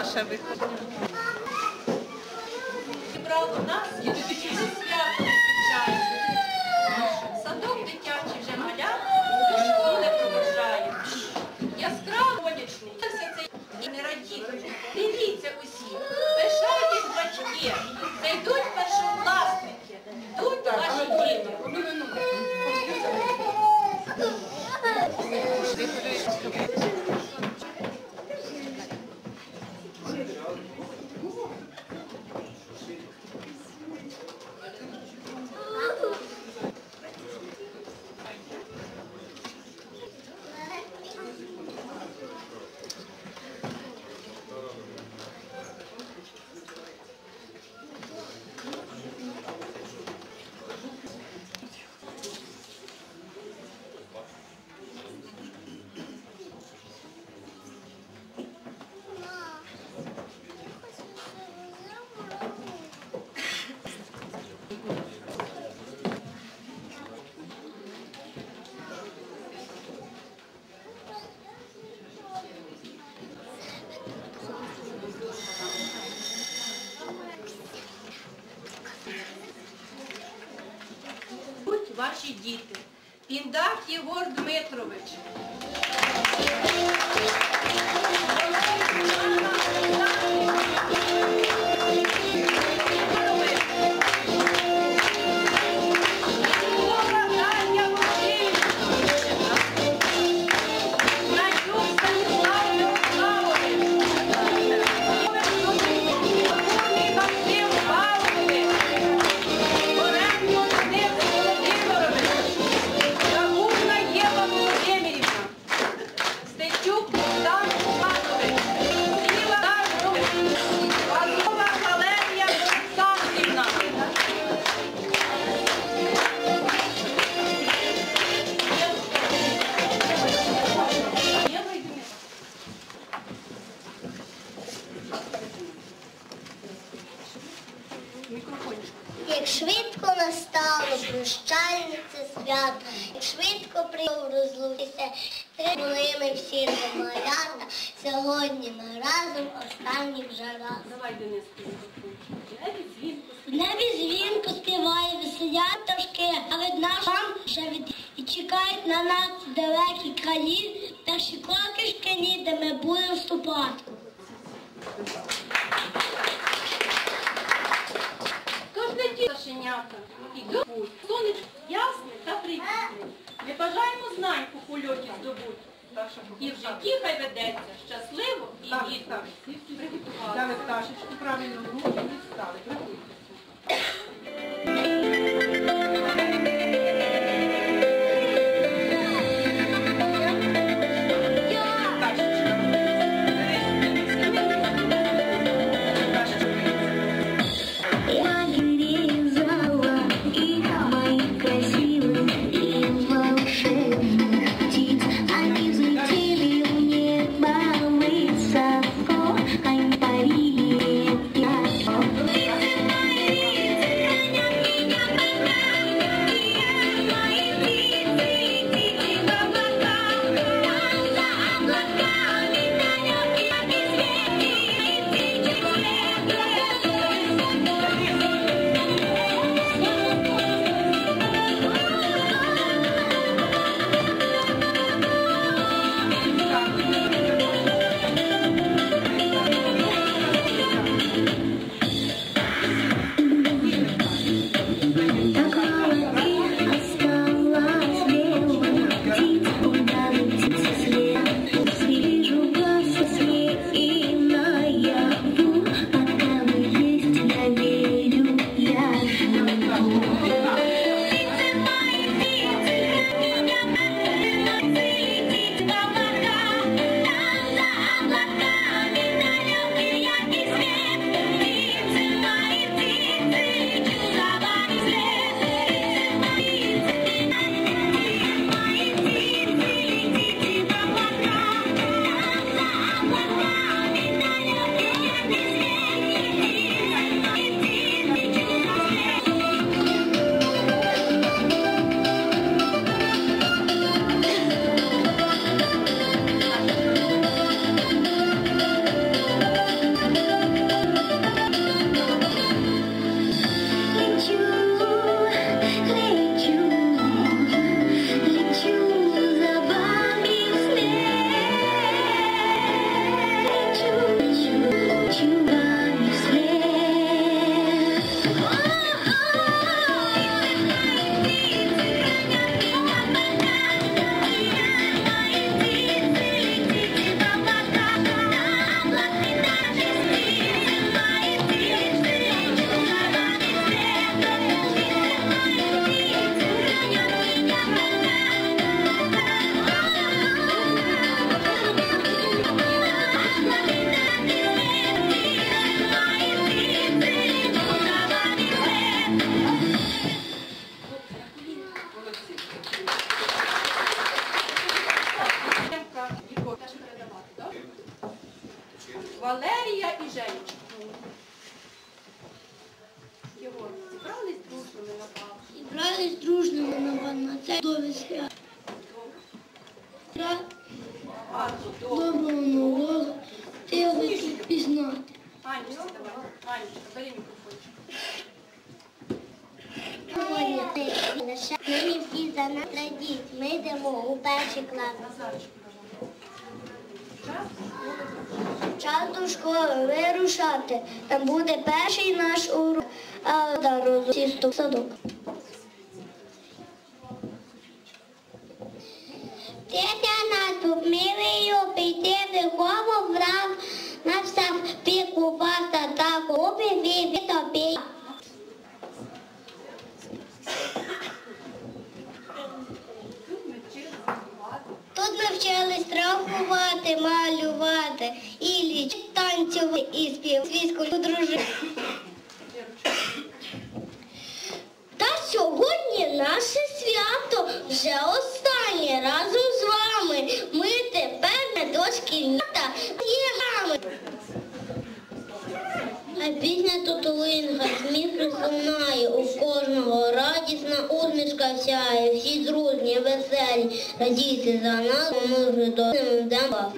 ще виходить. Зібрало нас і до свято незвичайне. Садок дитячий вже маля, до школи проважає. Яскраво сонячний. Все це і не радіть. Дивіться усі, пишайтесь батьки. Це йдуть першокласники, йдуть ваші діти. Будь ваші діти. Піндак Єгор Дмитрович. Мікрофончик. Як швидко настало прощальне це свято, як швидко прийшов розлучитися, три були всі малята, сьогодні ми разом останній вже раз. Давай, Денис, мікрофончик. В небі дзвінко співає, веселять пташки, а від нас там ще від і чекають на нас далекі краї, перші кроки шкільні, де ми будемо вступати. Ті і добуть. Сонечко ясне та привітне. Не бажаємо знань у польоті здобуть. І в житті хай ведеться щасливо і вірно. Приготували. Взяли пташечку, правильно руки і Мені всі за нас радіть. Ми йдемо у перший клас. Час до школи вирушати. Там буде перший наш урок, а дару сісту садок. Тетя нас тут милий, піти виховувати. малювати, і лічити, танцювати, і співати, звісно, дружити. А пісня тотулинга, сміх присумає, у кожного радісна усмішка сяє, всі дружні, веселі, радійте за нас, ми вже до вас.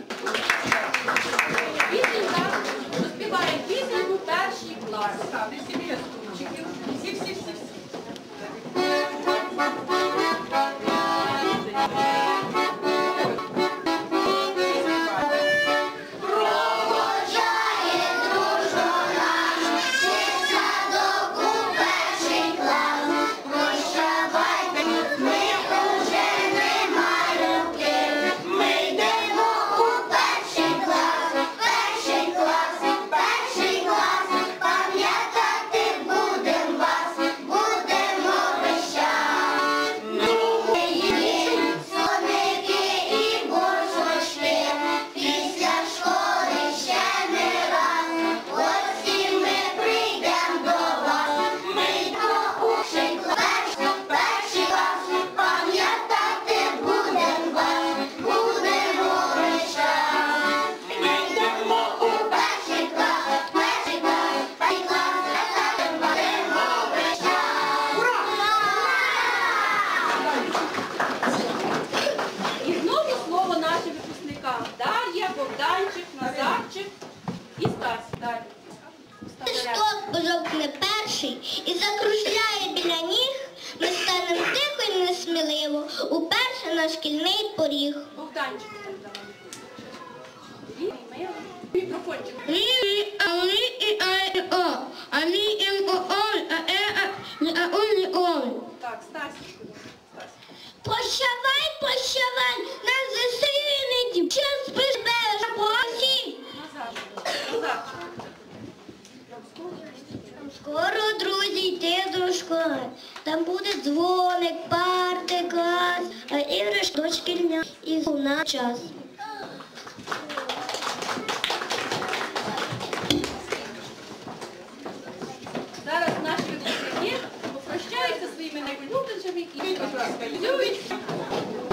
а умный олень. Так, Стасічку. Пощавай, пощавай, нас засинить, час безбеж, босі. Назад, назад. Скоро, друзі, йти до школи. Там буде дзвоник, парти, клас, а іграш дошкільня і на час. Wojciech Mikiewicz.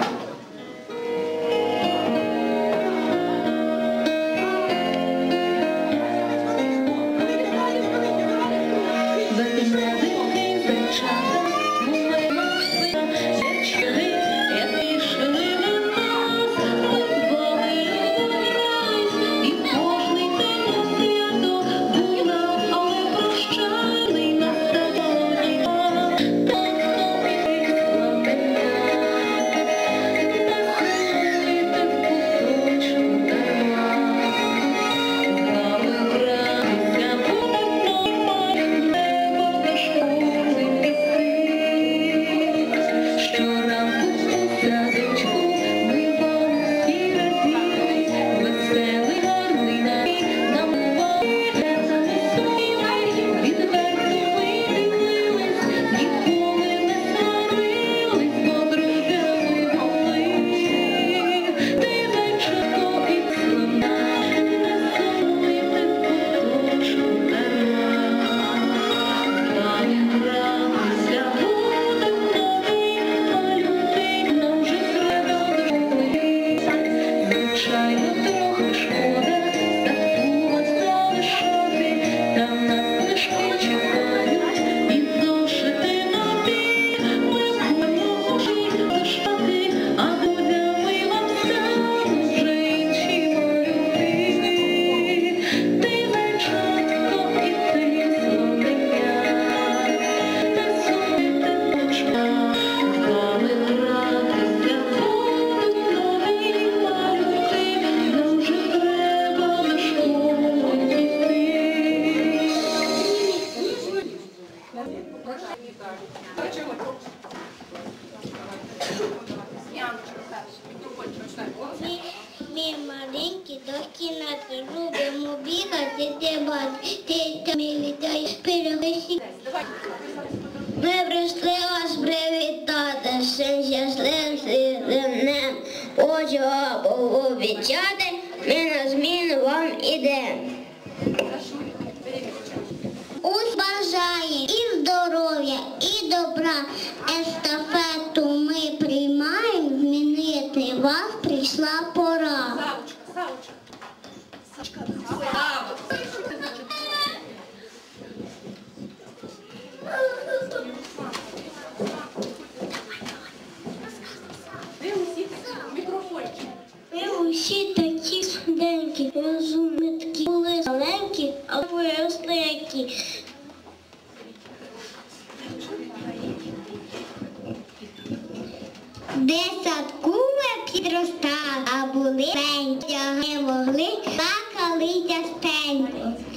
Ми прийшли вас привітати, з щасливим днем. Почого пообіцяти, ми на зміну вам ідемо. Ось бажає і здоров'я, і добра. Естафету ми приймаємо, змінити вас прийшла пора. Bakalite, bacalite as pernas.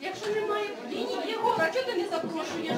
Якщо немає лінії, є чого ти не запрошуєш?